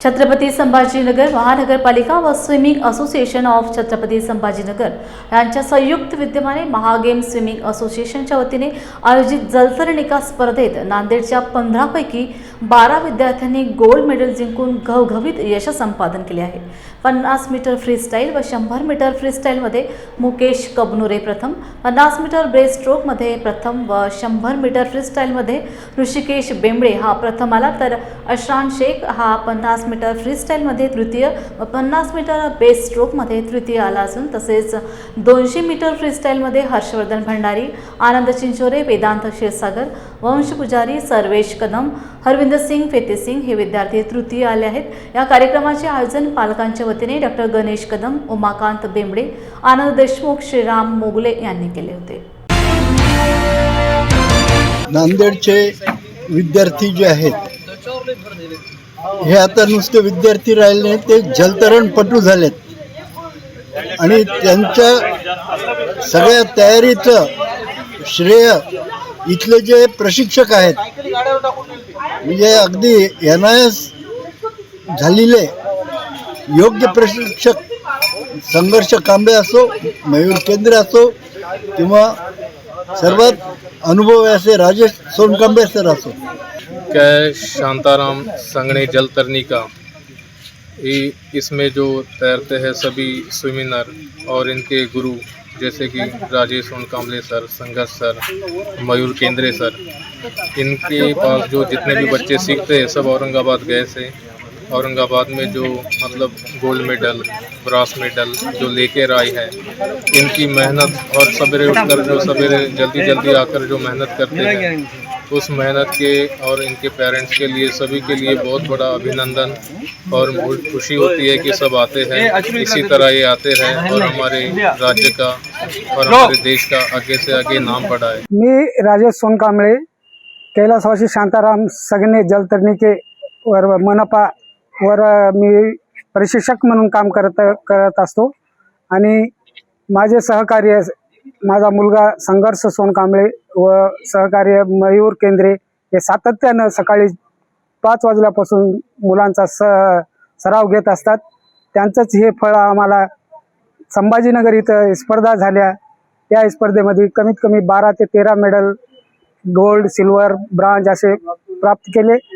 छत्रपती संभाजीनगर महानगरपालिका व swimming association of Chhatrapati Sambhajinagar यांच्या संयुक्त विद्यमाने महागेम स्विमिंग असोसिएशनच्या वतीने आयोजित जलतरणिका स्पर्धेत नांदेडच्या पंधरापैकी बारा विद्यार्थ्यांनी गोल्ड मेडल जिंकून घवघवीत यश संपादन केले आहे. पन्नास मीटर फ्रीस्टाईल व शंभर मीटर फ्रीस्टाईलमध्ये मुकेश कबनुरे प्रथम पन्नास मीटर ब्रेस्ट स्ट्रोकमध्ये प्रथम व शंभर मीटर फ्रीस्टाईलमध्ये ऋषिकेश बेंबळे हा प्रथम आला तर अश्रान शेख हा पन्नास मीटर फ्रीस्टाईलमध्ये तृतीय व पन्नास मीटर बेस्ट स्ट्रोकमध्ये तृतीय आला असून तसेच दोनशे मीटर फ्रीस्टाईलमध्ये हर्षवर्धन भंडारी आनंद चिंचोरे वेदांत क्षीरसागर वंश पुजारी सर्वेश कदम हरविंदर सिंग फेतेसिंग हे विद्यार्थी तृतीय आले आहेत. या कार्यक्रमाचे आयोजन पालकांच्या वतीने डॉक्टर गणेश कदम उमाकांत बेंबडे आनंद देशमुख श्रीराम मोगले यांनी केले होते. नांदेडचे विद्यार्थी जे आहेत हे आता नुसते विद्यार्थी राहिले नाही ते जलतरणपटू झालेत. आणि त्यांच्या सगळ्या तयारीचं श्रेय इथले जे प्रशिक्षक आहेत म्हणजे अगदी एन आय एस झालेले योग्य प्रशिक्षक संघर्ष कांबे असो मयूर केंद्र असो किंवा सर्वात अनुभवी असे राजेश सोनकांबे सर असो कै शांताराम संगणे जल तरनिका ये इसमें जो तैरते हैं सभी स्विमिनर और इनके गुरु, जैसे कि Rajesh Kamle sir, Sangharsh sir, Mayur Kendre sir, इनके पास जो जितने भी बच्चे सीखते हैं, सब औरंगाबाद गए से औरंगाबाद में जो मतलब गोल्ड मेडल, ब्रास मेडल जो लेकर आई है, इनकी मेहनत और सवेरे उठकर जो सवेरे जल्दी जल्दी आकर जो मेहनत करते हैं, उस मेहनत के और इनके पेरेंट्स के लिए, सभी के लिए बहुत बड़ा अभिनंदन और बहुत खुशी होती है कि सब आते हैं, इसी तरह ये आते रहें और हमारे राज्य का और हमारे देश का आगे से आगे नाम बढ़ाए। मी राजेश सोनकांबळे, कैलासवासी शांताराम सगणे जलतरणिके वर मनपा वर मी प्रशिक्षक म्हणून काम करत करत असतो. आणि माझे सहकार्य माझा मुलगा संघर्ष सोनकांबळे व सहकार्य मयूर केंद्रे हे सातत्यानं सकाळी पाच वाजल्यापासून मुलांचा स सराव घेत असतात. त्यांचंच हे फळ आम्हाला संभाजीनगर इथं स्पर्धा झाल्या. त्या स्पर्धेमध्ये कमीत कमी बारा ते तेरा मेडल गोल्ड सिल्वर ब्रांज असे प्राप्त केले.